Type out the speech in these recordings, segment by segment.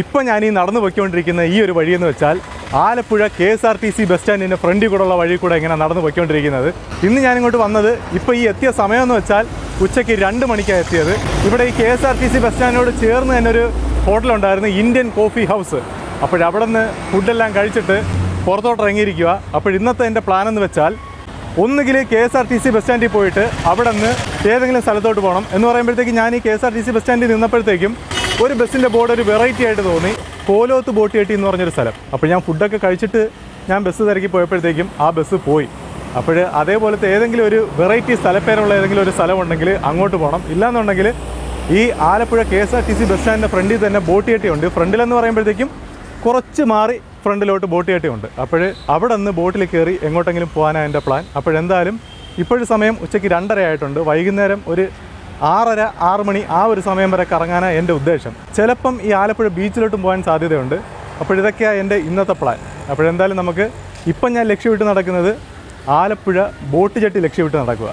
ഇപ്പം ഞാൻ ഈ നടന്നു പോയിക്കൊണ്ടിരിക്കുന്ന ഈ ഒരു വഴിയെന്ന് വെച്ചാൽ Alappuzha K S R T C bus സ്റ്റാൻഡിന്റെ ഫ്രണ്ടിൽ കൂടെയുള്ള വഴി കൂടെ ഇങ്ങനെ നടന്നു പോയിക്കൊണ്ടിരിക്കുന്നത്. ഇന്ന് ഞാനിങ്ങോട്ട് വന്നത് ഇപ്പോൾ ഈ എത്തിയ സമയമെന്ന് വെച്ചാൽ ഉച്ചയ്ക്ക് രണ്ട് മണിക്കാണ് എത്തിയത്. ഇവിടെ ഈ K S R T C bus സ്റ്റാൻഡിനോട് ചേർന്ന് തന്നെ ഒരു ഹോട്ടലുണ്ടായിരുന്നു ഇന്ത്യൻ കോഫി ഹൗസ്. അപ്പോഴവിടെ നിന്ന് ഫുഡെല്ലാം കഴിച്ചിട്ട് പുറത്തോട്ട് ഇറങ്ങിയിരിക്കുക അപ്പോൾ ഇന്നത്തെ എന്റെ പ്ലാൻ എന്ന് വെച്ചാൽ ഒന്നുകിൽ K S R T C bus സ്റ്റാൻഡിൽ പോയിട്ട് അവിടെ നിന്ന് ഏതെങ്കിലും സ്ഥലത്തോട്ട് പോകണം എന്ന് പറയുമ്പോഴത്തേക്ക് ഞാൻ ഈ K S R T C bus സ്റ്റാൻഡിൽ നിന്നപ്പോഴത്തേക്കും ഒരു ബസ്സിന്റെ ബോർഡ് ഒരു വെറൈറ്റി ആയിട്ട് തോന്നി. കോലോത്ത് ബോട്ടിയെട്ടി എന്ന് പറഞ്ഞൊരു സ്ഥലം. അപ്പോൾ ഞാൻ ഫുഡൊക്കെ കഴിച്ചിട്ട് ഞാൻ ബസ് തിരക്കി പോയപ്പോഴത്തേക്കും ആ ബസ് പോയി. അപ്പോൾ അതേപോലത്തെ ഏതെങ്കിലും ഒരു വെറൈറ്റി സ്ഥലപ്പേരുള്ള ഏതെങ്കിലും ഒരു സ്ഥലമുണ്ടെങ്കിൽ അങ്ങോട്ട് പോകണം ഇല്ലാന്നുണ്ടെങ്കിൽ ഈ Alappuzha K S R T C bus സ്റ്റാൻഡിന്റെ ഫ്രണ്ടിൽ തന്നെ ബോട്ടിയെട്ടി ഉണ്ട് ഫ്രണ്ടിലെന്ന് പറയുമ്പോഴത്തേക്കും കുറച്ച് മാറി ഫ്രണ്ടിലോട്ട് ബോട്ട് ഉണ്ട് അപ്പോൾ അവിടെ നിന്ന് ബോട്ടിൽ കയറി എങ്ങോട്ടെങ്കിലും പോകാനാണ് എന്റെ പ്ലാൻ അപ്പോഴെന്തായാലും ഇപ്പോഴും സമയം ഉച്ചയ്ക്ക് രണ്ടര ആയിട്ടുണ്ട്. വൈകുന്നേരം ഒരു ആറര ആറ് മണി ആ ഒരു സമയം വരെ കറങ്ങാനാണ് എന്റെ ഉദ്ദേശം. ചിലപ്പം ഈ ആലപ്പുഴ ബീച്ചിലോട്ടും പോകാൻ സാധ്യതയുണ്ട്. അപ്പോഴിതൊക്കെയാണ് എന്റെ ഇന്നത്തെ പ്ലാൻ അപ്പോഴെന്തായാലും നമുക്ക് ഇപ്പം ഞാൻ ലക്ഷ്യമിട്ട് നടക്കുന്നത് ആലപ്പുഴ ബോട്ട് ചട്ടി ലക്ഷ്യമിട്ട് നടക്കുക.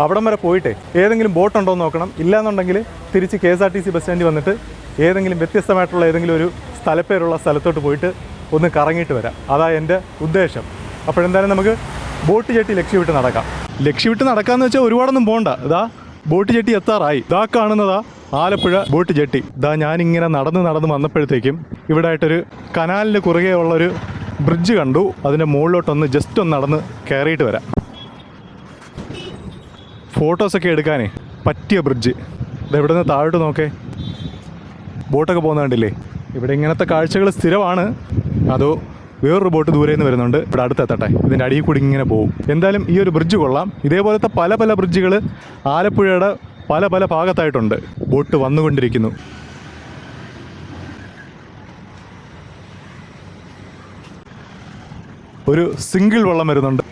അവിടം വരെ പോയിട്ടേ ഏതെങ്കിലും ബോട്ട് ഉണ്ടോ എന്ന് നോക്കണം. ഇല്ലയെന്നുണ്ടെങ്കിൽ തിരിച്ച് K S R T C bus സ്റ്റാൻഡിൽ വന്നിട്ട് ഏതെങ്കിലും വ്യത്യസ്തമായിട്ടുള്ള ഏതെങ്കിലും ഒരു സ്ഥലപ്പേരുള്ള സ്ഥലത്തോട്ട് പോയിട്ട് ഒന്ന് കറങ്ങിയിട്ട് വരാം. അതാ എന്റെ ഉദ്ദേശം. അപ്പോഴെന്തായാലും നമുക്ക് ബോട്ട് ചട്ടി ലക്ഷ്യമിട്ട് നടക്കാം. ലക്ഷ്യമിട്ട് നടക്കാമെന്ന് വെച്ചാൽ ഒരുപാടൊന്നും പോകണ്ട ഇതാ ബോട്ട് ജെട്ടി എത്താറായി. ഇതാ കാണുന്നതാ ആലപ്പുഴ ബോട്ട് ജെട്ടി. ഇതാ ഞാനിങ്ങനെ നടന്ന് നടന്ന് വന്നപ്പോഴത്തേക്കും ഇവിടെ ആയിട്ടൊരു കനാലിന് കുറുകെ ഉള്ളൊരു ബ്രിഡ്ജ് കണ്ടു. അതിന്റെ മുകളിലോട്ടൊന്ന് ജസ്റ്റ് ഒന്ന് നടന്ന് കയറിയിട്ട് വരാം. ഫോട്ടോസൊക്കെ എടുക്കാനേ പറ്റിയ ബ്രിഡ്ജ്. ഇത് എവിടെ നിന്ന് താഴോട്ട് നോക്കേ. ബോട്ടൊക്കെ പോകുന്ന കണ്ടില്ലേ? ഇവിടെ ഇങ്ങനത്തെ കാഴ്ചകൾ സ്ഥിരമാണ്. അതോ വേറൊരു ബോട്ട് ദൂരെ നിന്ന് വരുന്നുണ്ട്. ഇവിടെ അടുത്തെത്തട്ടെ ഇതിന്റെ അടിയിൽ കൂടി ഇങ്ങനെ പോകും. എന്തായാലും ഈ ഒരു ബ്രിഡ്ജ് കൊള്ളാം. ഇതേപോലത്തെ പല പല ബ്രിഡ്ജുകൾ ആലപ്പുഴയുടെ പല പല ഭാഗത്തായിട്ടുണ്ട്. ബോട്ട് വന്നുകൊണ്ടിരിക്കുന്നു. ഒരു സിംഗിൾ വെള്ളം വരുന്നുണ്ട്.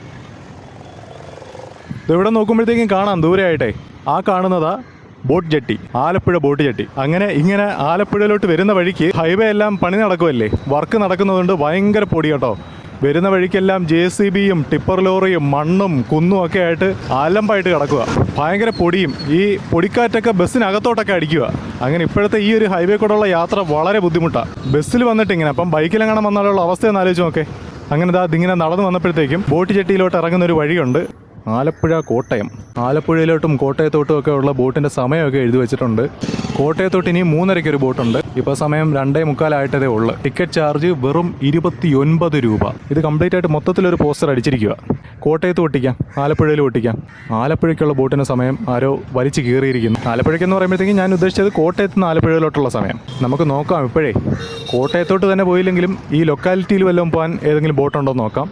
ഇവിടെ നോക്കുമ്പോഴത്തേക്കും കാണാം. ദൂരെയായിട്ടേ. ആ കാണുന്നതാ boat jetty Alappuzha boat jetty. അങ്ങനെ ഇങ്ങനെ ആലപ്പുഴയിലോട്ട് വരുന്ന വഴിക്ക് ഹൈവേ എല്ലാം പണി നടക്കുമല്ലേ വർക്ക് നടക്കുന്നതുകൊണ്ട് ഭയങ്കര പൊടി കേട്ടോ. വരുന്ന വഴിക്കെല്ലാം ജെ സി ബിയും ടിപ്പർ ലോറിയും മണ്ണും കുന്നും ഒക്കെ ആയിട്ട് ആലമ്പായിട്ട് കിടക്കുക. ഭയങ്കര പൊടിയും ഈ പൊടിക്കാറ്റൊക്കെ ബസ്സിനകത്തോട്ടൊക്കെ അടിക്കുക. അങ്ങനെ ഇപ്പോഴത്തെ ഈ ഒരു ഹൈവേ കൂടെയുള്ള യാത്ര വളരെ ബുദ്ധിമുട്ടാണ് ബസ്സിൽ വന്നിട്ട് ഇങ്ങനെ അപ്പം ബൈക്കിലെങ്ങനെ വന്നാലുള്ള അവസ്ഥ ഒന്ന് ആലോചിച്ച് നോക്കേ. അങ്ങനെ ദാ ഇതിങ്ങനെ നടന്നു വന്നപ്പോഴത്തേക്കും ബോട്ട് ജെട്ടിയിലോട്ട് ഇറങ്ങുന്ന ഒരു വഴിയുണ്ട്. ആലപ്പുഴ കോട്ടയം. ആലപ്പുഴയിലോട്ടും കോട്ടയത്തോട്ടും ഒക്കെ ഉള്ള ബോട്ടിന്റെ സമയമൊക്കെ എഴുതി വെച്ചിട്ടുണ്ട്. കോട്ടയത്തോട്ട് ഇനി മൂന്നരയ്ക്ക് ഒരു ബോട്ടുണ്ട്. ഇപ്പോൾ സമയം രണ്ടേ മുക്കാലായിട്ടതേ ഉള്ളു. ടിക്കറ്റ് ചാർജ് വെറും ഇരുപത്തിയൊൻപത് രൂപ. ഇത് കംപ്ലീറ്റ് ആയിട്ട് മൊത്തത്തിലൊരു പോസ്റ്റർ അടിച്ചിരിക്കുക കോട്ടയത്ത് ഒട്ടിക്കാം ആലപ്പുഴയിൽ ഒട്ടിക്കാം. ആലപ്പുഴയ്ക്കുള്ള ബോട്ടിന്റെ സമയം ആരോ വലിച്ച് കീറിയിരിക്കുന്നു. ആലപ്പുഴയ്ക്കെന്ന് പറയുമ്പോഴത്തേക്കും ഞാൻ ഉദ്ദേശിച്ചത് കോട്ടയത്ത് നിന്ന് ആലപ്പുഴയിലോട്ടുള്ള സമയം. നമുക്ക് നോക്കാം ഇപ്പോഴേ. കോട്ടയത്തോട്ട് തന്നെ പോയില്ലെങ്കിലും ഈ ലൊക്കാലിറ്റിയിൽ വല്ലതും പോകാൻ ഏതെങ്കിലും ബോട്ടുണ്ടോ നോക്കാം.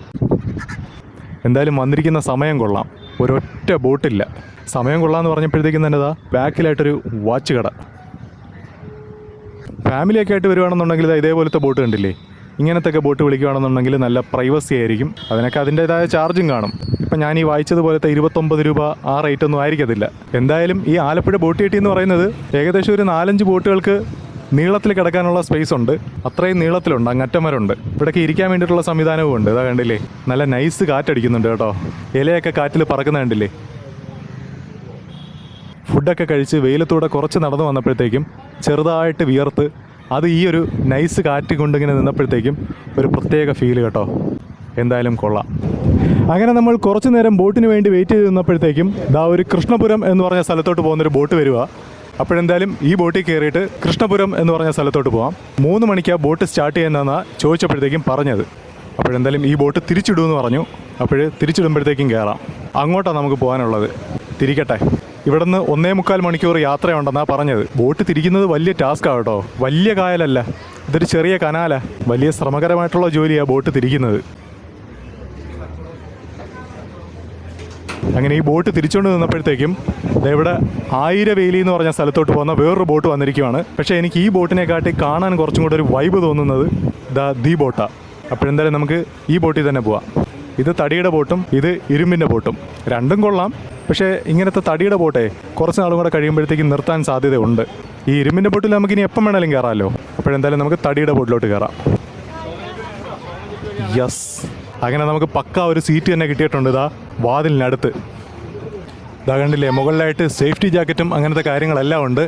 എന്തായാലും വന്നിരിക്കുന്ന സമയം കൊള്ളാം. ഒരൊറ്റ ബോട്ടില്ല. സമയം കൊള്ളാമെന്ന് പറഞ്ഞപ്പോഴത്തേക്കും തന്നെ ഇതാ ബാക്കിലായിട്ടൊരു വാച്ച് കട. ഫാമിലിയൊക്കെ ആയിട്ട് വരുവാണെന്നുണ്ടെങ്കിൽ ഇതാ ഇതേപോലത്തെ ബോട്ട് കണ്ടില്ലേ? ഇങ്ങനത്തെ ഒക്കെ ബോട്ട് വിളിക്കുകയാണെന്നുണ്ടെങ്കിൽ നല്ല പ്രൈവസി ആയിരിക്കും. അതിനൊക്കെ അതിന്റെതായ ചാർജും കാണും. ഇപ്പം ഞാൻ ഈ വായിച്ചതുപോലത്തെ ഇരുപത്തൊമ്പത് രൂപ ആ റേറ്റ് ഒന്നും ആയിരിക്കത്തില്ല. എന്തായാലും ഈ ആലപ്പുഴ ബോട്ട് കെട്ടി എന്ന് പറയുന്നത് ഏകദേശം ഒരു നാലഞ്ച് ബോട്ടുകൾക്ക് നീളത്തിൽ കിടക്കാനുള്ള സ്പേസ് ഉണ്ട്. അത്രയും നീളത്തിലുണ്ട് അങ്ങറ്റം വരെ ഉണ്ട് ഇവിടേക്ക് ഇരിക്കാൻ വേണ്ടിയിട്ടുള്ള സംവിധാനവും ഉണ്ട് ഇതാ കണ്ടില്ലേ? നല്ല നൈസ് കാറ്റടിക്കുന്നുണ്ട് കേട്ടോ. ഇലയൊക്കെ കാറ്റിൽ പറക്കുന്ന കണ്ടില്ലേ? ഫുഡൊക്കെ കഴിച്ച് വെയിലത്തൂടെ കുറച്ച് നടന്നു വന്നപ്പോഴത്തേക്കും ചെറുതായിട്ട് വിയർത്ത് അത് ഈ ഒരു നൈസ് കാറ്റ് കൊണ്ടിങ്ങനെ നിന്നപ്പോഴത്തേക്കും ഒരു പ്രത്യേക ഫീൽ കേട്ടോ. എന്തായാലും കൊള്ളാം. അങ്ങനെ നമ്മൾ കുറച്ച് നേരം ബോട്ടിന് വേണ്ടി വെയിറ്റ് ചെയ്ത് നിന്നപ്പോഴത്തേക്കും ദാ ഒരു കൃഷ്ണപുരം എന്ന് പറഞ്ഞ സ്ഥലത്തോട്ട് പോകുന്നൊരു ബോട്ട് വരിക അപ്പോഴെന്തായാലും ഈ ബോട്ടിൽ കയറിയിട്ട് കൃഷ്ണപുരം എന്ന് പറഞ്ഞ സ്ഥലത്തോട്ട് പോകാം മൂന്ന് മണിക്ക് ആ ബോട്ട് സ്റ്റാർട്ട് ചെയ്യുന്നതെന്നാണ് ചോദിച്ചപ്പോഴത്തേക്കും പറഞ്ഞത്. അപ്പോഴെന്തായാലും ഈ ബോട്ട് തിരിച്ചിടുമെന്ന് പറഞ്ഞു. അപ്പോൾ തിരിച്ചിടുമ്പോഴത്തേക്കും കയറാം. അങ്ങോട്ടാണ് നമുക്ക് പോകാനുള്ളത്. തിരിക്കട്ടെ. ഇവിടുന്ന് ഒന്നേ മുക്കാൽ മണിക്കൂർ യാത്രയുണ്ടെന്നാണ് പറഞ്ഞത്. ബോട്ട് തിരിക്കുന്നത് വലിയ ടാസ്ക്കാണ് കേട്ടോ. വലിയ കായലല്ല. ഇതൊരു ചെറിയ കനാലാണ് വലിയ ശ്രമകരമായിട്ടുള്ള ജോലിയാണ് ബോട്ട് തിരിക്കുന്നത്. അങ്ങനെ ഈ ബോട്ട് തിരിച്ചുകൊണ്ട് നിന്നപ്പോഴത്തേക്കും ഇവിടെ ആയിരവേലി എന്ന് പറഞ്ഞ സ്ഥലത്തോട്ട് പോകുന്ന വേറൊരു ബോട്ട് വന്നിരിക്കുകയാണ് പക്ഷേ എനിക്ക് ഈ ബോട്ടിനെ കാട്ടി കാണാൻ കുറച്ചും കൂടെ ഒരു വൈബ് തോന്നുന്നത് ദ ദി ബോട്ടാണ് അപ്പോഴെന്തായാലും നമുക്ക് ഈ ബോട്ടിൽ തന്നെ പോവാം. ഇത് തടിയുടെ ബോട്ടും ഇത് ഇരുമ്പിന്റെ ബോട്ടും. രണ്ടും കൊള്ളാം. പക്ഷേ ഇങ്ങനത്തെ തടിയുടെ ബോട്ടെ കുറച്ച് നാളും കൂടെ കഴിയുമ്പോഴത്തേക്കും നിർത്താൻ സാധ്യതയുണ്ട്. ഈ ഇരുമ്പിന്റെ ബോട്ടിൽ നമുക്ക് ഇനി എപ്പം വേണമെങ്കിലും കയറാമല്ലോ അപ്പോഴെന്തായാലും നമുക്ക് തടിയുടെ ബോട്ടിലോട്ട് കയറാം. യെസ്. അങ്ങനെ നമുക്ക് പക്ക ഒരു സീറ്റ് തന്നെ കിട്ടിയിട്ടുണ്ട് ഇതാ വാതിലിനടുത്ത്. ഇതാ കണ്ടില്ലേ മുകളിലായിട്ട് സേഫ്റ്റി ജാക്കറ്റും അങ്ങനത്തെ കാര്യങ്ങളെല്ലാം ഉണ്ട്.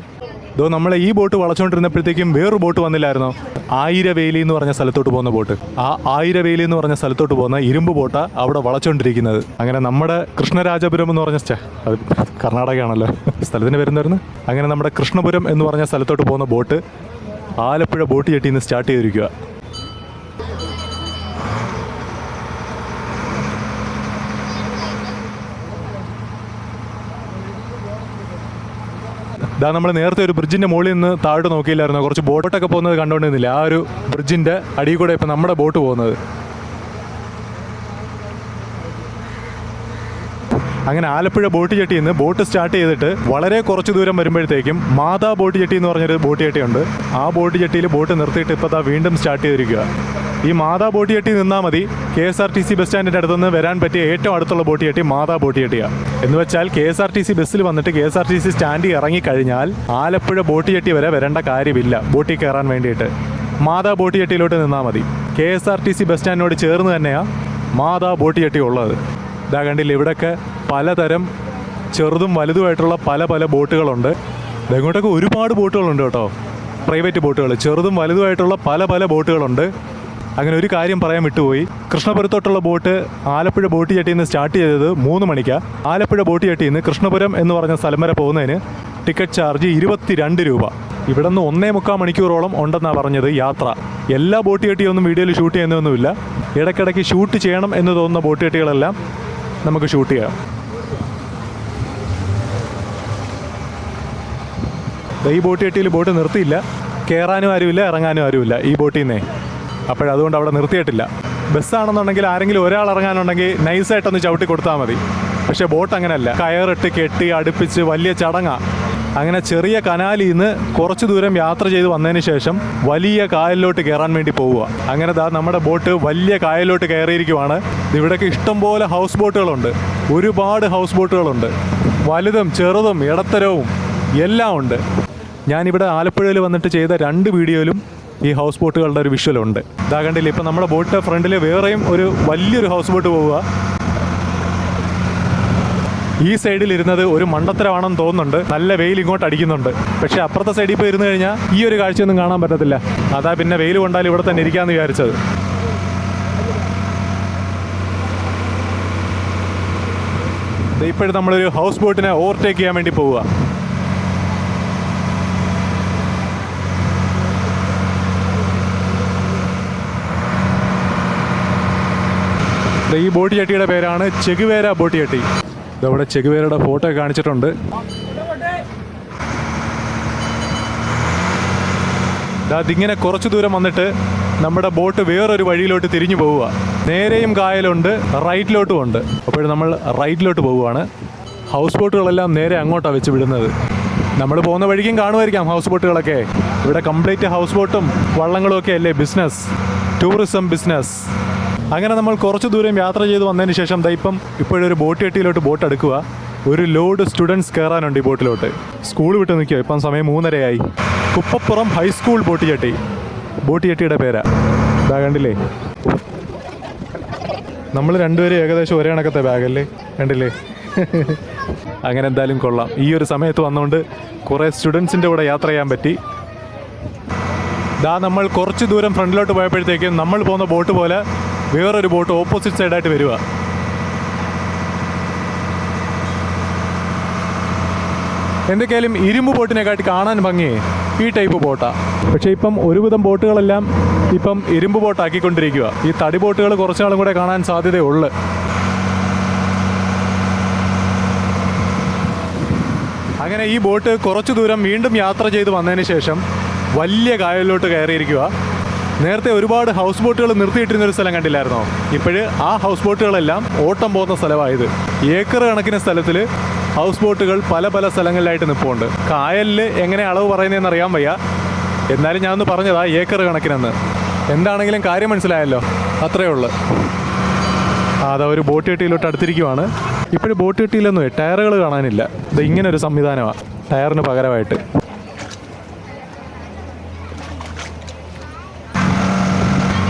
ഇതോ നമ്മളെ ഈ ബോട്ട് വളച്ചുകൊണ്ടിരുന്നപ്പോഴത്തേക്കും വേറൊരു ബോട്ട് വന്നില്ലായിരുന്നോ? ആയിരവേലി എന്ന് പറഞ്ഞ സ്ഥലത്തോട്ട് പോകുന്ന ബോട്ട്. ആ ആയിരവേലി എന്ന് പറഞ്ഞ സ്ഥലത്തോട്ട് പോകുന്ന ഇരുമ്പ് ബോട്ടാ അവിടെ വളച്ചുകൊണ്ടിരിക്കുന്നത് അങ്ങനെ നമ്മുടെ കൃഷ്ണരാജപുരം എന്ന് പറഞ്ഞ അത് കർണാടകയാണല്ലോ. സ്ഥലത്തിന് വരുന്നായിരുന്നു അങ്ങനെ നമ്മുടെ കൃഷ്ണപുരം എന്ന് പറഞ്ഞ സ്ഥലത്തോട്ട് പോകുന്ന ബോട്ട് ആലപ്പുഴ ബോട്ട് ചെട്ടിന്ന് സ്റ്റാർട്ട് ചെയ്തിരിക്കുക ഇതാ നമ്മൾ നേരത്തെ ഒരു ബ്രിഡ്ജിന്റെ മുകളിൽ നിന്ന് താഴോട്ട് നോക്കിയില്ലായിരുന്നു? കുറച്ച് ബോട്ടൊക്കെ പോകുന്നത് കണ്ടുകൊണ്ടിരുന്നില്ല ആ ഒരു ബ്രിഡ്ജിന്റെ അടിയിൽ കൂടെ ഇപ്പം നമ്മുടെ ബോട്ട് പോകുന്നത്. അങ്ങനെ ആലപ്പുഴ ബോട്ട് ചട്ടിയിൽ നിന്ന് ബോട്ട് സ്റ്റാർട്ട് ചെയ്തിട്ട് വളരെ കുറച്ച് ദൂരം വരുമ്പോഴത്തേക്കും മാതാ ബോട്ട് ചട്ടി എന്ന് പറഞ്ഞൊരു ബോട്ട് ചട്ടിയുണ്ട് ആ ബോട്ട് ചട്ടിയിൽ ബോട്ട് നിർത്തിയിട്ട് ഇപ്പോൾ വീണ്ടും സ്റ്റാർട്ട് ചെയ്തിരിക്കുക ഈ മാതാ ബോട്ടിയെട്ടി നിന്നാൽ മതി. K S R T C bus സ്റ്റാൻഡിന്റെ അടുത്തുനിന്ന് വരാൻ പറ്റിയ ഏറ്റവും അടുത്തുള്ള ബോട്ടിയെട്ടി മാതാ ബോട്ടിയെട്ടിയാണ് എന്ന് വെച്ചാൽ K S R T C ബസ്സിൽ വന്നിട്ട് K S R T C സ്റ്റാൻഡിൽ ഇറങ്ങിക്കഴിഞ്ഞാൽ ആലപ്പുഴ ബോട്ടിയെട്ടി വരെ വരേണ്ട കാര്യമില്ല. ബോട്ടിൽ കയറാൻ വേണ്ടിയിട്ട്. മാതാ ബോട്ടിയെട്ടിയിലോട്ട് നിന്നാൽ മതി. K S R T C bus സ്റ്റാൻഡിനോട് ചേർന്ന് തന്നെയാണ് മാതാ ബോട്ടിയെട്ടി ഉള്ളത്. ഇതാ കണ്ടില്ല ഇവിടെയൊക്കെ പലതരം ചെറുതും വലുതുമായിട്ടുള്ള പല പല ബോട്ടുകളുണ്ട്. ഇതെങ്ങോട്ടൊക്കെ ഒരുപാട് ബോട്ടുകളുണ്ട് കേട്ടോ. പ്രൈവറ്റ് ബോട്ടുകൾ ചെറുതും വലുതുമായിട്ടുള്ള പല പല ബോട്ടുകളുണ്ട്. അങ്ങനെ ഒരു കാര്യം പറയാൻ വിട്ടുപോയി. കൃഷ്ണപുരത്തോട്ടുള്ള ബോട്ട് ആലപ്പുഴ ബോട്ട് ചട്ടിയിൽ നിന്ന് സ്റ്റാർട്ട് ചെയ്തത് മൂന്ന് മണിക്കാണ് ആലപ്പുഴ ബോട്ട് ചട്ടിയിൽ നിന്ന് കൃഷ്ണപുരം എന്ന് പറഞ്ഞ സ്ഥലം വരെ പോകുന്നതിന് ടിക്കറ്റ് ചാർജ് ഇരുപത്തിരണ്ട് രൂപ. ഇവിടെ നിന്ന് ഒന്നേ മുക്കാൽ മണിക്കൂറോളം ഉണ്ടെന്നാണ് പറഞ്ഞത് യാത്ര. എല്ലാ ബോട്ട് ചട്ടിയൊന്നും വീഡിയോയിൽ ഷൂട്ട് ചെയ്യുന്നൊന്നുമില്ല ഇടയ്ക്കിടയ്ക്ക് ഷൂട്ട് ചെയ്യണം എന്ന് തോന്നുന്ന ബോട്ട് ചട്ടികളെല്ലാം നമുക്ക് ഷൂട്ട് ചെയ്യാം. ഈ ബോട്ട് ചട്ടിയിൽ ബോട്ട് നിർത്തിയില്ല. കയറാനും ആരുമില്ല ഇറങ്ങാനും ആരുമില്ല ഈ ബോട്ടിൽ നിന്നേ. അപ്പോഴതുകൊണ്ട് അവിടെ നിർത്തിയിട്ടില്ല. ബസ്സാണെന്നുണ്ടെങ്കിൽ ആരെങ്കിലും ഒരാൾ ഇറങ്ങാനുണ്ടെങ്കിൽ നൈസായിട്ടൊന്ന് ചവിട്ടി കൊടുത്താൽ മതി. പക്ഷേ ബോട്ട് അങ്ങനെയല്ല. കയറിട്ട് കെട്ടി അടുപ്പിച്ച് വലിയ ചടങ്ങാ. അങ്ങനെ ചെറിയ കനാലിൽ നിന്ന് കുറച്ച് ദൂരം യാത്ര ചെയ്ത് വന്നതിന് ശേഷം വലിയ കായലിലോട്ട് കയറാൻ വേണ്ടി പോവുക. അങ്ങനെ ദാ നമ്മുടെ ബോട്ട് വലിയ കായലിലോട്ട് കയറിയിരിക്കുവാണ്. ഇവിടേക്ക് ഇഷ്ടംപോലെ ഹൗസ് ബോട്ടുകളുണ്ട്. ഒരുപാട് ഹൗസ് ബോട്ടുകളുണ്ട്. വലുതും ചെറുതും ഇടത്തരവും എല്ലാം ഉണ്ട്. ഞാനിവിടെ ആലപ്പുഴയിൽ വന്നിട്ട് ചെയ്ത രണ്ട് വീഡിയോയിലും ഈ ഹൗസ് ബോട്ടുകളുടെ ഒരു വിഷ്വലുണ്ട് ഇതാ കണ്ടില്ല ഇപ്പം നമ്മുടെ ബോട്ട് ഫ്രണ്ടിൽ വേറെയും ഒരു വലിയൊരു ഹൗസ് ബോട്ട് പോവുക. ഈ സൈഡിൽ ഇരുന്നത് ഒരു മണ്ടത്തരമാണെന്ന് തോന്നുന്നുണ്ട്. നല്ല വെയിൽ ഇങ്ങോട്ട് അടിക്കുന്നുണ്ട്. പക്ഷേ അപ്പുറത്തെ സൈഡിൽ പോയി ഇരുന്ന് കഴിഞ്ഞാൽ ഈ ഒരു കാഴ്ചയൊന്നും കാണാൻ പറ്റത്തില്ല. അതാ പിന്നെ വെയിൽ കൊണ്ടാൽ ഇവിടെ തന്നെ ഇരിക്കാമെന്ന് വിചാരിച്ചത്. ഇപ്പോഴും നമ്മളൊരു ഹൗസ് ബോട്ടിനെ ഓവർടേക്ക് ചെയ്യാൻ വേണ്ടി പോവുക. ഈ ബോട്ട് ചട്ടിയുടെ പേരാണ് ചെഗുവേര ബോട്ട് ചട്ടി ഇതവിടെ ചെഗുവേരയുടെ ഫോട്ടോ കാണിച്ചിട്ടുണ്ട്. ദാ ഇതിങ്ങനെ കുറച്ച് ദൂരം വന്നിട്ട് നമ്മുടെ ബോട്ട് വേറൊരു വഴിയിലോട്ട് തിരിഞ്ഞു പോവുക. നേരെയും കായലുണ്ട് റൈറ്റിലോട്ടും ഉണ്ട്. അപ്പോൾ നമ്മൾ റൈറ്റിലോട്ട് പോവുകയാണ്. ഹൗസ് ബോട്ടുകളെല്ലാം നേരെ അങ്ങോട്ടാണ് വെച്ച് വിടുന്നത്. നമ്മൾ പോകുന്ന വഴിക്കും കാണുമായിരിക്കാം ഹൗസ് ബോട്ടുകളൊക്കെ. ഇവിടെ കംപ്ലീറ്റ് ഹൗസ് ബോട്ടും വള്ളങ്ങളും ഒക്കെ അല്ലേ? ബിസിനസ്. Tourism business. അങ്ങനെ നമ്മൾ കുറച്ച് ദൂരം യാത്ര ചെയ്ത് വന്നതിന് ശേഷം ദൈപ്പം ഇപ്പം ഇപ്പോഴൊരു ബോട്ട് കെട്ടിയിലോട്ട് ബോട്ട് എടുക്കുക ഒരു ലോഡ് സ്റ്റുഡൻസ് കയറാനുണ്ട് ഈ ബോട്ടിലോട്ട്. സ്കൂൾ വിട്ട് നിൽക്കുക. ഇപ്പം സമയം മൂന്നരയായി. Kuppappuram high school boat jetty boat ചട്ടിയുടെ പേരാ. ഇതാ കണ്ടില്ലേ? നമ്മൾ രണ്ടുപേരും ഏകദേശം ഒരേ കണക്കത്തെ ബാഗല്ലേ കണ്ടില്ലേ? അങ്ങനെ എന്തായാലും കൊള്ളാം. ഈ ഒരു സമയത്ത് വന്നുകൊണ്ട് കുറേ സ്റ്റുഡൻസിന്റെ കൂടെ യാത്ര ചെയ്യാൻ പറ്റി. ദാ നമ്മൾ കുറച്ച് ദൂരം ഫ്രണ്ടിലോട്ട് പോയപ്പോഴത്തേക്കും നമ്മൾ പോകുന്ന ബോട്ട് പോലെ വേറൊരു ബോട്ട് ഓപ്പോസിറ്റ് സൈഡായിട്ട് വരിക എന്തൊക്കെയാലും ഇരുമ്പ് ബോട്ടിനെക്കാട്ടി കാണാൻ ഭംഗിയേ ഈ ടൈപ്പ് ബോട്ടാണ് പക്ഷേ ഇപ്പം ഒരുവിധം ബോട്ടുകളെല്ലാം ഇപ്പം ഇരുമ്പ് ബോട്ടാക്കിക്കൊണ്ടിരിക്കുക ഈ തടി ബോട്ടുകൾ കുറച്ചാളും കൂടെ കാണാൻ സാധ്യതയുള്ളു അങ്ങനെ ഈ ബോട്ട് കുറച്ച് ദൂരം വീണ്ടും യാത്ര ചെയ്ത് വന്നതിന് ശേഷം വലിയ കായലിലോട്ട് കയറിയിരിക്കുക നേരത്തെ ഒരുപാട് ഹൗസ് ബോട്ടുകൾ നിർത്തിയിട്ടിരുന്ന ഒരു സ്ഥലം കണ്ടില്ലായിരുന്നോ? ഇപ്പോഴ് ആ ഹൗസ് ബോട്ടുകളെല്ലാം ഓട്ടം പോകുന്ന സ്ഥലമായത്. ഏക്കർ കണക്കിന് സ്ഥലത്തിൽ ഹൗസ് ബോട്ടുകൾ പല പല സ്ഥലങ്ങളിലായിട്ട് നിൽപ്പുണ്ട് കായലിൽ എങ്ങനെ അളവ് പറയുന്നതെന്ന് അറിയാൻ വയ്യ. എന്നാലും ഞാനൊന്ന് പറഞ്ഞതാ ഏക്കർ കണക്കിനെന്ന്. എന്താണെങ്കിലും കാര്യം മനസ്സിലായല്ലോ. അത്രയേ ഉള്ളൂ. അതാ ഒരു ബോട്ട് കെട്ടിയിലോട്ട് അടുത്തിരിക്കുവാണ്. ഇപ്പോഴും ബോട്ട് കെട്ടിയിലൊന്നും ടയറുകൾ കാണാനില്ല. ഇത് ഇങ്ങനെ ഒരു സംവിധാനമാണ് ടയറിന് പകരമായിട്ട്.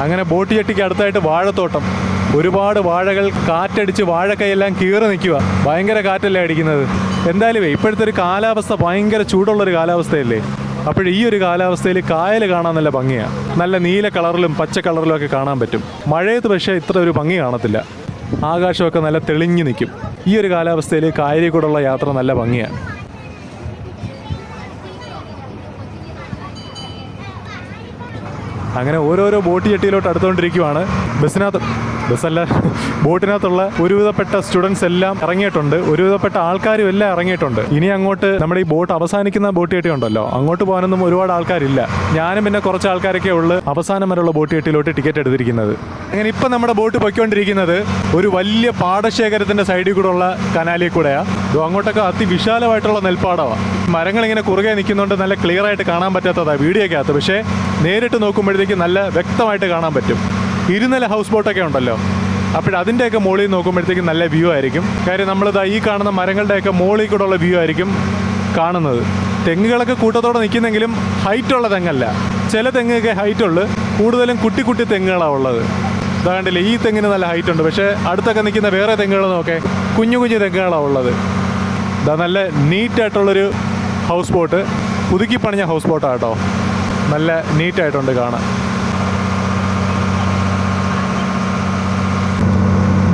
അങ്ങനെ ബോട്ട് ചട്ടിക്ക് അടുത്തായിട്ട് വാഴത്തോട്ടം. ഒരുപാട് വാഴകൾ കാറ്റടിച്ച് വാഴക്കൈയെല്ലാം കീറി നിൽക്കുക. ഭയങ്കര കാറ്റല്ലേ അടിക്കുന്നത്? എന്തായാലും ഇപ്പോഴത്തെ ഒരു കാലാവസ്ഥ ഭയങ്കര ചൂടുള്ളൊരു കാലാവസ്ഥയല്ലേ? അപ്പോൾ ഈ ഒരു കാലാവസ്ഥയിൽ കായൽ കാണാൻ നല്ല ഭംഗിയാണ് നല്ല നീല കളറിലും പച്ച കളറിലും ഒക്കെ കാണാൻ പറ്റും. മഴയത്ത് പക്ഷേ ഇത്ര ഒരു ഭംഗി കാണത്തില്ല. ആകാശമൊക്കെ നല്ല തെളിഞ്ഞു നിൽക്കും. ഈ ഒരു കാലാവസ്ഥയിൽ കായലിൽ കൂടെയുള്ള യാത്ര നല്ല ഭംഗിയാണ് അങ്ങനെ ഓരോരോ ബോട്ട് ജെട്ടിയിലോട്ട് അടുത്തുകൊണ്ടിരിക്കുവാണ് ബസ്സിനകത്ത് ബസ്സല്ല ബോട്ടിനകത്തുള്ള ഒരുവിധപ്പെട്ട സ്റ്റുഡൻസ് എല്ലാം ഇറങ്ങിയിട്ടുണ്ട്. ഒരുവിധപ്പെട്ട ആൾക്കാരും എല്ലാം ഇറങ്ങിയിട്ടുണ്ട്. ഇനി അങ്ങോട്ട് നമ്മുടെ ഈ ബോട്ട് അവസാനിക്കുന്ന ബോട്ട് കെട്ടി ഉണ്ടല്ലോ. അങ്ങോട്ട് പോകാനൊന്നും ഒരുപാട് ആൾക്കാരില്ല. ഞാനും പിന്നെ കുറച്ച് ആൾക്കാരൊക്കെ ഉള്ളു അവസാനം വരെയുള്ള ബോട്ട് കെട്ടിയിലോട്ട് ടിക്കറ്റ് എടുത്തിരിക്കുന്നത്. അങ്ങനെ ഇപ്പം നമ്മുടെ ബോട്ട് പൊയ്ക്കൊണ്ടിരിക്കുന്നത് ഒരു വലിയ പാടശേഖരത്തിന്റെ സൈഡിൽ കൂടെ ഉള്ള കനാലിൽ കൂടെയാണ് അങ്ങോട്ടൊക്കെ അതിവിശാലമായിട്ടുള്ള നെൽപ്പാടമാണ് മരങ്ങൾ ഇങ്ങനെ കുറുകെ നിൽക്കുന്നുണ്ട് നല്ല ക്ലിയർ ആയിട്ട് കാണാൻ പറ്റാത്തതാണ് വീഡിയോക്കകത്ത്. പക്ഷേ നേരിട്ട് നോക്കുമ്പോഴത്തേക്ക് നല്ല വ്യക്തമായിട്ട് കാണാൻ പറ്റും. ഇരുനില ഹൗസ് ബോട്ടൊക്കെ ഉണ്ടല്ലോ. അപ്പോഴതിന്റെയൊക്കെ മുകളിൽ നോക്കുമ്പോഴത്തേക്കും നല്ല വ്യൂ ആയിരിക്കും. കാര്യം നമ്മളിതാ ഈ കാണുന്ന മരങ്ങളുടെയൊക്കെ മുകളിൽ കൂടെ ഉള്ള വ്യൂ ആയിരിക്കും കാണുന്നത്. തെങ്ങുകളൊക്കെ കൂട്ടത്തോടെ നിൽക്കുന്നെങ്കിലും ഹൈറ്റുള്ള തെങ്ങല്ല. ചില തെങ്ങൊക്കെ ഹൈറ്റുള്ളു കൂടുതലും കുട്ടി കുട്ടി തെങ്ങുകളാണ് ഉള്ളത്. അതാണ്ടില്ല ഈ തെങ്ങിന് നല്ല ഹൈറ്റ് ഉണ്ട്. പക്ഷേ അടുത്തൊക്കെ നിൽക്കുന്ന വേറെ തെങ്ങുകൾ നോക്കെ കുഞ്ഞു കുഞ്ഞു തെങ്ങുകളാണ് ഉള്ളത്. ഇതാ നല്ല നീറ്റായിട്ടുള്ളൊരു ഹൗസ് ബോട്ട് പുതുക്കി പണിഞ്ഞ ഹൗസ് ബോട്ടാണ് കേട്ടോ. നല്ല നീറ്റായിട്ടുണ്ട് കാണാൻ.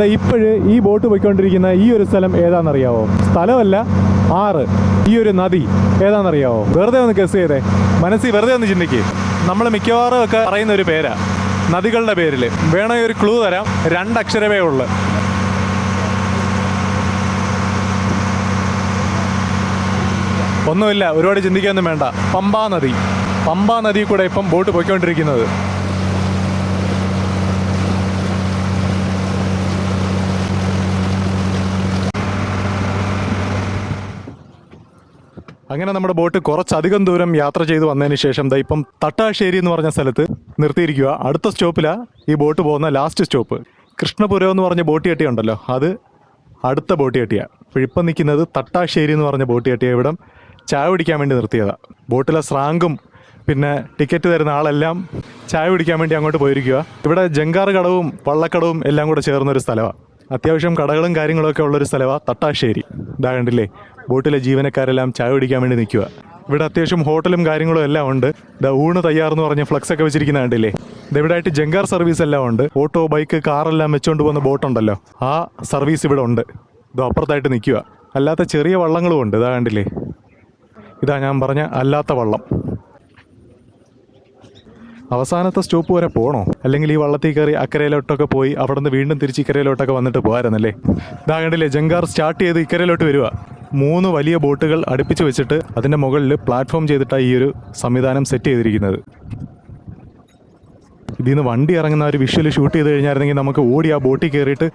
ഇപ്പോഴ് ഈ ബോട്ട് പോയിക്കൊണ്ടിരിക്കുന്ന ഈ ഒരു സ്ഥലം ഏതാണെന്നറിയാവോ? സ്ഥലമല്ല ആറ്. ഈ ഒരു നദി ഏതാണെന്നറിയാവോ? വെറുതെ ഒന്ന് ഗസ് ചെയ്തേ. മനസ്സിൽ വെറുതെ ഒന്ന് ചിന്തിക്ക്. നമ്മൾ മിക്കവാറും ഒക്കെ പറയുന്ന ഒരു പേരാ. നദികളുടെ പേരിൽ വേണമെങ്കിൽ ഒരു ക്ലൂ തരാം. രണ്ടക്ഷരമേ ഉള്ളു. ഒന്നുമില്ല. ഒരുപാട് ചിന്തിക്കാനൊന്നും വേണ്ട. പമ്പാ നദി. പമ്പാ നദി കൂടെ ഇപ്പം ബോട്ട് പോയിക്കൊണ്ടിരിക്കുന്നത്. അങ്ങനെ നമ്മുടെ ബോട്ട് കുറച്ചധികം ദൂരം യാത്ര ചെയ്ത് വന്നതിന് ശേഷം ദാ ഇപ്പം തട്ടാശ്ശേരി എന്ന് പറഞ്ഞ സ്ഥലത്ത് നിർത്തിയിരിക്കുക അടുത്ത സ്റ്റോപ്പിലാണ് ഈ ബോട്ട് പോകുന്ന ലാസ്റ്റ് സ്റ്റോപ്പ്. കൃഷ്ണപുരം എന്ന് പറഞ്ഞ ബോട്ട് കെട്ടി ഉണ്ടല്ലോ അത് അടുത്ത ബോട്ട് ചട്ടിയാണ് ഇപ്പം നിൽക്കുന്നത് തട്ടാശ്ശേരി എന്ന് പറഞ്ഞ ബോട്ട് കെട്ടിയ ഇവിടം ചായ കുടിക്കാൻ വേണ്ടി നിർത്തിയതാണ് ബോട്ടിലെ സ്രാങ്കും പിന്നെ ടിക്കറ്റ് തരുന്ന ആളെല്ലാം ചായ കുടിക്കാൻ വേണ്ടി അങ്ങോട്ട് പോയിരിക്കുക ഇവിടെ ജങ്കാർ കടവും വള്ളക്കടവും എല്ലാം കൂടെ ചേർന്നൊരു സ്ഥലമാണ് അത്യാവശ്യം കടകളും കാര്യങ്ങളൊക്കെ ഉള്ളൊരു സ്ഥലമാണ് തട്ടാശ്ശേരി. ഇതാ കണ്ടില്ലേ? ബോട്ടിലെ ജീവനക്കാരെല്ലാം ചായ കുടിക്കാൻ വേണ്ടി നിൽക്കുക. ഇവിടെ അത്യാവശ്യം ഹോട്ടലും കാര്യങ്ങളും എല്ലാം ഉണ്ട്. ദ ഊണ് തയ്യാറെന്ന് പറഞ്ഞ് ഫ്ലക്സ് ഒക്കെ വെച്ചിരിക്കുന്ന കണ്ടില്ലേ? ഇത് ഇവിടെ ആയിട്ട് ജങ്കാർ സർവീസ് എല്ലാം ഉണ്ട്. ഓട്ടോ ബൈക്ക് കാറെല്ലാം വെച്ചുകൊണ്ട് പോകുന്ന ബോട്ട് ഉണ്ടല്ലോ ആ സർവീസ് ഇവിടെ ഉണ്ട്. ഇത് അപ്പുറത്തായിട്ട് നിൽക്കുക. അല്ലാത്ത ചെറിയ വള്ളങ്ങളും ഉണ്ട്. ഇതാ കണ്ടില്ലേ? ഇതാ ഞാൻ പറഞ്ഞ അല്ലാത്ത വള്ളം. അവസാനത്തെ സ്റ്റോപ്പ് വരെ പോകണോ അല്ലെങ്കിൽ ഈ വള്ളത്തിൽ കയറി അക്കരയിലോട്ടൊക്കെ പോയി അവിടെ നിന്ന് വീണ്ടും തിരിച്ച് ഇക്കരയിലോട്ടൊക്കെ വന്നിട്ട് പോകാറുന്നല്ലേ ഇതാ കണ്ടില്ലേ? ജങ്കാർ സ്റ്റാർട്ട് ചെയ്ത് ഇക്കരയിലോട്ട് വരിക മൂന്ന് വലിയ ബോട്ടുകൾ അടുപ്പിച്ച് വെച്ചിട്ട് അതിന്റെ മുകളിൽ പ്ലാറ്റ്ഫോം ചെയ്തിട്ടാണ് ഈ ഒരു സംവിധാനം സെറ്റ് ചെയ്തിരിക്കുന്നത്. ഇതിൽ നിന്ന് വണ്ടി ഇറങ്ങുന്ന ഒരു വിഷ്വൽ ഷൂട്ട് ചെയ്ത് കഴിഞ്ഞായിരുന്നെങ്കിൽ നമുക്ക് ഓടി ആ ബോട്ടിൽ കയറിയിട്ട്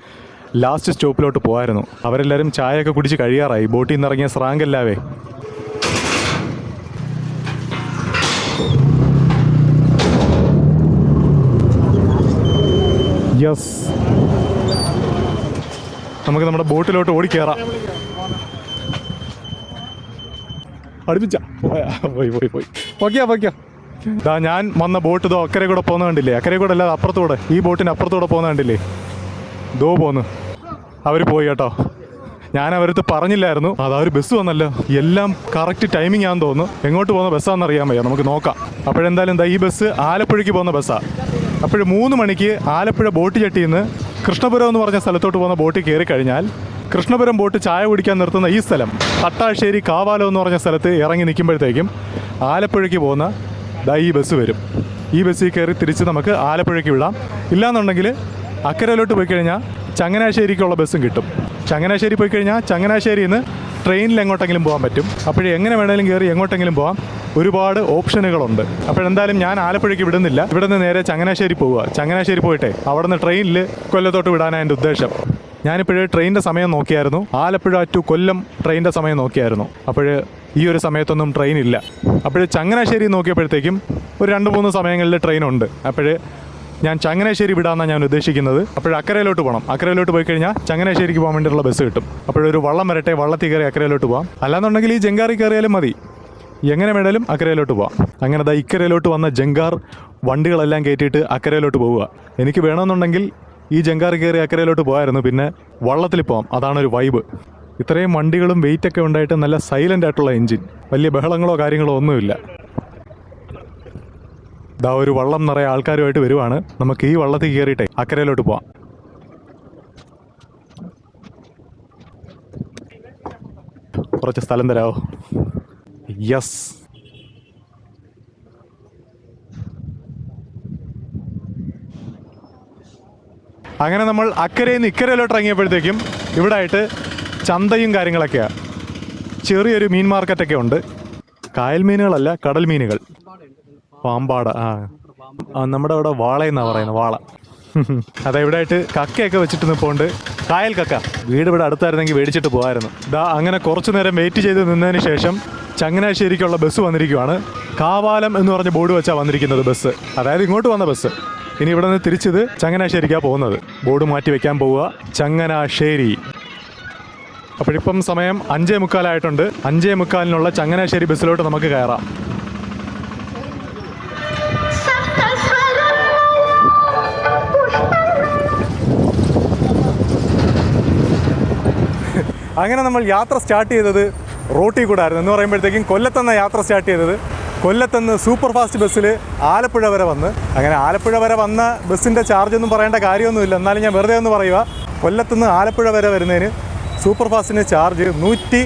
ലാസ്റ്റ് സ്റ്റോപ്പിലോട്ട് പോകായിരുന്നു അവരെല്ലാവരും ചായയൊക്കെ കുടിച്ച് കഴിയാറായി. ബോട്ടിൽ നിന്ന് ഇറങ്ങിയ സ്രാങ്കല്ലാവേ യെസ് നമുക്ക് നമ്മുടെ ബോട്ടിലോട്ട് ഓടിക്കയറാം അടുപ്പിച്ച. പോയാ പോയി പോയി ഓക്കെയാ ഓക്കെയാ ഇതാ ഞാൻ വന്ന ബോട്ട് ഇതോ അക്കരെ കൂടെ പോകുന്ന കണ്ടില്ലേ? അക്കരെ കൂടെ അല്ലാതെ അപ്പുറത്തൂടെ. ഈ ബോട്ടിന് അപ്പുറത്തൂടെ പോകുന്ന കണ്ടില്ലേ? ദോ പോന്ന്. അവർ പോയി കേട്ടോ. ഞാൻ അവരടുത്ത് പറഞ്ഞില്ലായിരുന്നു. അത് ഒരു ബസ് വന്നല്ലോ. എല്ലാം കറക്റ്റ് ടൈമിംഗ് ആണെന്ന് തോന്നുന്നു. എങ്ങോട്ട് പോകുന്ന ബസ്സാണെന്ന് അറിയാൻ വയ്യ. നമുക്ക് നോക്കാം. അപ്പോഴെന്തായാലും എന്താ ഈ ബസ് ആലപ്പുഴയ്ക്ക് പോകുന്ന ബസ്സാണ് അപ്പോൾ മൂന്ന് മണിക്ക് ആലപ്പുഴ ബോട്ട് ചട്ടിയിൽ നിന്ന് കൃഷ്ണപുരം എന്ന് പറഞ്ഞ സ്ഥലത്തോട്ട് പോകുന്ന ബോട്ടിൽ കയറി കഴിഞ്ഞാൽ കൃഷ്ണപുരം ബോട്ട് ചായ കുടിക്കാൻ നിർത്തുന്ന ഈ സ്ഥലം തട്ടാശ്ശേരി കാവാലോ എന്ന് പറഞ്ഞ സ്ഥലത്ത് ഇറങ്ങി നിൽക്കുമ്പോഴത്തേക്കും ആലപ്പുഴയ്ക്ക് പോകുന്ന ദാ ഈ ബസ് വരും. ഈ ബസ്സിൽ കയറി തിരിച്ച് നമുക്ക് ആലപ്പുഴയ്ക്ക് വിടാം. ഇല്ലാന്നുണ്ടെങ്കിൽ അക്കരയിലോട്ട് പോയി കഴിഞ്ഞാൽ ചങ്ങനാശ്ശേരിക്കുള്ള ബസ്സും കിട്ടും. ചങ്ങനാശ്ശേരി പോയി കഴിഞ്ഞാൽ ചങ്ങനാശ്ശേരിയിൽ നിന്ന് ട്രെയിനിൽ എങ്ങോട്ടെങ്കിലും പോകാൻ പറ്റും. അപ്പോഴേ എങ്ങനെ വേണമെങ്കിലും കയറി എങ്ങോട്ടെങ്കിലും പോകാം. ഒരുപാട് ഓപ്ഷനുകളുണ്ട്. അപ്പോഴെന്തായാലും ഞാൻ ആലപ്പുഴയ്ക്ക് വിടുന്നില്ല. ഇവിടെ നിന്ന് നേരെ ചങ്ങനാശ്ശേരി പോവുക. ചങ്ങനാശ്ശേരി പോയിട്ടെ അവിടെ നിന്ന് ട്രെയിനിൽ കൊല്ലത്തോട്ട് വിടാനാണ് എന്റെ ഉദ്ദേശം. ഞാനിപ്പോഴേ ട്രെയിനിന്റെ സമയം നോക്കിയായിരുന്നു. ആലപ്പുഴ ടു കൊല്ലം ട്രെയിനിന്റെ സമയം നോക്കിയായിരുന്നു. അപ്പോൾ ഈ ഒരു സമയത്തൊന്നും ട്രെയിൻ ഇല്ല. അപ്പോൾ ചങ്ങനാശ്ശേരി നോക്കിയപ്പോഴത്തേക്കും ഒരു രണ്ട് മൂന്ന് സമയങ്ങളിൽ ട്രെയിൻ ഉണ്ട് അപ്പോൾ ഞാൻ ചങ്ങനാശ്ശേരി വിടാമെന്നാണ് ഞാൻ ഉദ്ദേശിക്കുന്നത്. അപ്പോൾ അക്കരയിലോട്ട് പോകണം അക്കരയിലോട്ട് പോയി കഴിഞ്ഞാൽ ചങ്ങനാശ്ശേരിക്ക് പോകാൻ വേണ്ടിയിട്ടുള്ള ബസ് കിട്ടും. അപ്പോഴൊരു വള്ളം വരട്ടെ വള്ളത്തിൽ കയറി അക്കരയിലോട്ട് പോകാം അല്ലാന്നുണ്ടെങ്കിൽ ഈ ജങ്കാറി കയറിയാലും മതി. എങ്ങനെ വേണേലും അക്കരയിലോട്ട് പോവാം. അങ്ങനെ ദാ ഇക്കരയിലോട്ട് വന്ന ജങ്കാർ വണ്ടികളെല്ലാം കയറ്റിയിട്ട് അക്കരയിലോട്ട് പോവുക. എനിക്ക് വേണമെന്നുണ്ടെങ്കിൽ ഈ ജങ്കാറ് കയറി അക്കരയിലോട്ട് പോയായിരുന്നു. പിന്നെ വള്ളത്തിൽ പോകാം അതാണ് ഒരു വൈബ് ഇത്രയും വണ്ടികളും വെയിറ്റ് ഒക്കെ ഉണ്ടായിട്ട് നല്ല സൈലന്റ് ആയിട്ടുള്ള എഞ്ചിൻ വലിയ ബഹളങ്ങളോ കാര്യങ്ങളോ ഒന്നുമില്ല. ഇതാ ഒരു വള്ളം നിറയെ ആൾക്കാരുമായിട്ട് വരുവാണ്. നമുക്ക് ഈ വള്ളത്തിൽ കയറിയിട്ടേ അക്കരയിലോട്ട് പോവാം. കുറച്ച് സ്ഥലം തരാമോ യെസ് അങ്ങനെ നമ്മൾ അക്കരയിൽ നിന്ന് ഇക്കരയിലോട്ട് ഇറങ്ങിയപ്പോഴത്തേക്കും ഇവിടെ ആയിട്ട് ചന്തയും കാര്യങ്ങളൊക്കെയാണ് ചെറിയൊരു മീൻ മാർക്കറ്റൊക്കെ ഉണ്ട്. കായൽ മീനുകളല്ല കടൽ മീനുകൾ. പാമ്പാട ആ. നമ്മുടെ അവിടെ വാളയെന്നാണ് പറയുന്നത് വാള. അതെ ഇവിടെ ആയിട്ട് കക്കയൊക്കെ വെച്ചിട്ട് നിൽപ്പുണ്ട് കായൽ കക്ക. വീട് ഇവിടെ അടുത്തായിരുന്നെങ്കിൽ മേടിച്ചിട്ട് പോകായിരുന്നു ഇതാ അങ്ങനെ കുറച്ചു നേരം വെയിറ്റ് ചെയ്ത് നിന്നതിന് ശേഷം ചങ്ങനാശ്ശേരിക്കുള്ള ബസ് വന്നിരിക്കുവാണ്. കാവാലം എന്ന് പറഞ്ഞ ബോർഡ് വെച്ചാണ് വന്നിരിക്കുന്നത് ബസ്. അതായത് ഇങ്ങോട്ട് വന്ന ബസ്. ഇനി ഇവിടെ നിന്ന് തിരിച്ചത് ചങ്ങനാശ്ശേരിക്കാണ് പോകുന്നത്. ബോർഡ് മാറ്റി വെക്കാൻ പോവുക. ചങ്ങനാശ്ശേരി. അപ്പോഴിപ്പം സമയം അഞ്ചേ മുക്കാലായിട്ടുണ്ട് അഞ്ചേ മുക്കാലിനുള്ള ചങ്ങനാശ്ശേരി ബസ്സിലോട്ട് നമുക്ക് കയറാം. അങ്ങനെ നമ്മൾ യാത്ര സ്റ്റാർട്ട് ചെയ്തത് റോട്ടിൽ കൂടായിരുന്നു. എന്ന് പറയുമ്പോഴത്തേക്കും കൊല്ലത്തുനിന്ന് യാത്ര സ്റ്റാർട്ട് ചെയ്തത്. കൊല്ലത്തുനിന്ന് സൂപ്പർ ഫാസ്റ്റ് ബസ്സിൽ ആലപ്പുഴ വരെ വന്ന്. അങ്ങനെ ആലപ്പുഴ വരെ വന്ന ബസ്സിന്റെ ചാർജ് ഒന്നും പറയേണ്ട കാര്യമൊന്നുമില്ല. എന്നാലും ഞാൻ വെറുതെ ഒന്ന് പറയുക കൊല്ലത്തുനിന്ന് ആലപ്പുഴ വരെ വരുന്നതിന് സൂപ്പർ ഫാസ്റ്റിന് ചാർജ് നൂറ്റി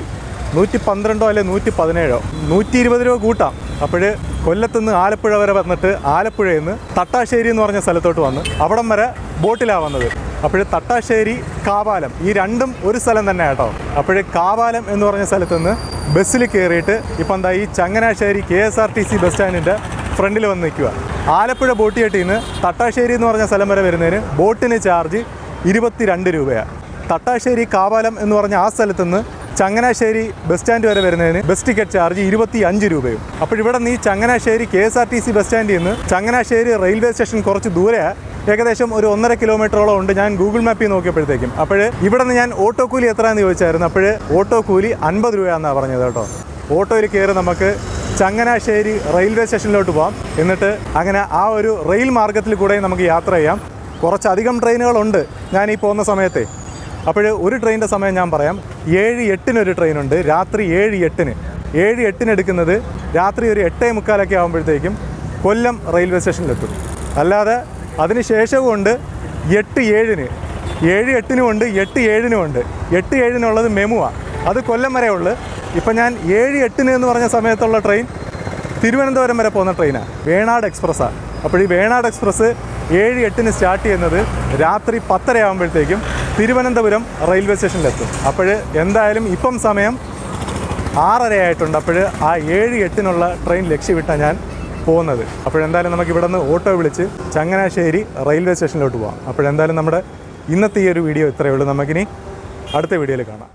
നൂറ്റി പന്ത്രണ്ടോ അല്ലെ നൂറ്റി പതിനേഴോ? നൂറ്റി ഇരുപത് രൂപ കൂട്ടാം. അപ്പോൾ കൊല്ലത്തുനിന്ന് ആലപ്പുഴ വരെ വന്നിട്ട് ആലപ്പുഴയിൽ നിന്ന് തട്ടാശ്ശേരി എന്ന് പറഞ്ഞ സ്ഥലത്തോട്ട് വന്ന് അവിടം വരെ ബോട്ടിലാണ് വന്നത്. അപ്പോൾ തട്ടാശ്ശേരി കാവാലം. ഈ രണ്ടും ഒരു സ്ഥലം തന്നെ കേട്ടോ. അപ്പോൾ കാവാലം എന്ന് പറഞ്ഞ സ്ഥലത്ത് നിന്ന് ബസ്സിൽ കയറിയിട്ട് ഇപ്പം എന്താ ഈ Changanassery K S R T C bus സ്റ്റാൻഡിന്റെ ഫ്രണ്ടിൽ വന്ന് നിൽക്കുക. ആലപ്പുഴ ബോട്ടിയെട്ടിൽ നിന്ന് തട്ടാശ്ശേരി എന്ന് പറഞ്ഞ സ്ഥലം വരെ വരുന്നതിന് ബോട്ടിന് ചാർജ് ഇരുപത്തിരണ്ട് രൂപയാണ് തട്ടാശ്ശേരി കാവാലം എന്ന് പറഞ്ഞ ആ സ്ഥലത്ത് നിന്ന് ചങ്ങനാശ്ശേരി ബസ് സ്റ്റാൻഡ് വരെ വരുന്നതിന് ബസ് ടിക്കറ്റ് ചാർജ് ഇരുപത്തി അഞ്ച് രൂപയും. അപ്പോൾ ഇവിടെ നിന്ന് ഈ Changanassery K S R T C bus സ്റ്റാൻഡിൽ നിന്ന് ചങ്ങനാശ്ശേരി റെയിൽവേ സ്റ്റേഷൻ കുറച്ച് ദൂരെയാണ് ഏകദേശം ഒരു ഒന്നര കിലോമീറ്ററോളം ഉണ്ട്. ഞാൻ ഗൂഗിൾ മാപ്പിൽ നോക്കിയപ്പോഴത്തേക്കും. അപ്പോൾ ഇവിടെ നിന്ന് ഞാൻ ഓട്ടോ കൂലി എത്ര എന്ന് ചോദിച്ചായിരുന്നു. അപ്പോൾ ഓട്ടോ കൂലി അൻപത് രൂപയാണെന്നാണ് പറഞ്ഞത് കേട്ടോ. ഓട്ടോയിൽ കയറി നമുക്ക് ചങ്ങനാശ്ശേരി റെയിൽവേ സ്റ്റേഷനിലോട്ട് പോകാം എന്നിട്ട് അങ്ങനെ ആ ഒരു റെയിൽ മാർഗത്തിൽ കൂടെ നമുക്ക് യാത്ര ചെയ്യാം. കുറച്ചധികം ട്രെയിനുകളുണ്ട് ഞാൻ ഈ പോകുന്ന സമയത്തെ. അപ്പോൾ ഒരു ട്രെയിനിന്റെ സമയം ഞാൻ പറയാം. ഏഴ് എട്ടിനൊരു ട്രെയിനുണ്ട്. രാത്രി ഏഴ് എട്ടിന്. ഏഴ് എട്ടിന് എടുക്കുന്നത് രാത്രി ഒരു എട്ടേ മുക്കാലൊക്കെ ആകുമ്പോഴത്തേക്കും കൊല്ലം റെയിൽവേ സ്റ്റേഷനിലെത്തും. അല്ലാതെ അതിന് ശേഷവും ഉണ്ട് എട്ട് ഏഴിന്. ഏഴ് എട്ടിനും ഉണ്ട് എട്ട് ഏഴിനും ഉണ്ട് എട്ട് ഏഴിനുള്ളത് മെമുവാണ് അത് കൊല്ലം വരെ ഉള്ളു. ഇപ്പം ഞാൻ ഏഴ് എട്ടിന് എന്ന് പറഞ്ഞ സമയത്തുള്ള ട്രെയിൻ തിരുവനന്തപുരം വരെ പോകുന്ന ട്രെയിനാണ് വേണാട് എക്സ്പ്രസ്സാണ് അപ്പോൾ ഈ വേണാട് എക്സ്പ്രസ് ഏഴ് എട്ടിന് സ്റ്റാർട്ട് ചെയ്യുന്നത് രാത്രി പത്തര ആകുമ്പോഴത്തേക്കും തിരുവനന്തപുരം റെയിൽവേ സ്റ്റേഷനിലെത്തും. അപ്പോൾ എന്തായാലും ഇപ്പം സമയം ആറര ആയിട്ടുണ്ട് അപ്പോൾ ആ ഏഴ് എട്ടിനുള്ള ട്രെയിൻ ലക്ഷ്യമിട്ടാണ് ഞാൻ പോകുന്നത്. അപ്പോഴെന്തായാലും നമുക്ക് ഇവിടെ നിന്ന് ഓട്ടോ വിളിച്ച് ചങ്ങനാശ്ശേരി റെയിൽവേ സ്റ്റേഷനിലോട്ട് പോകാം അപ്പോഴെന്തായാലും നമ്മുടെ ഇന്നത്തെ ഈ ഒരു വീഡിയോ ഇത്രയേ ഉള്ളൂ. നമുക്കിനി അടുത്ത വീഡിയോയിൽ കാണാം.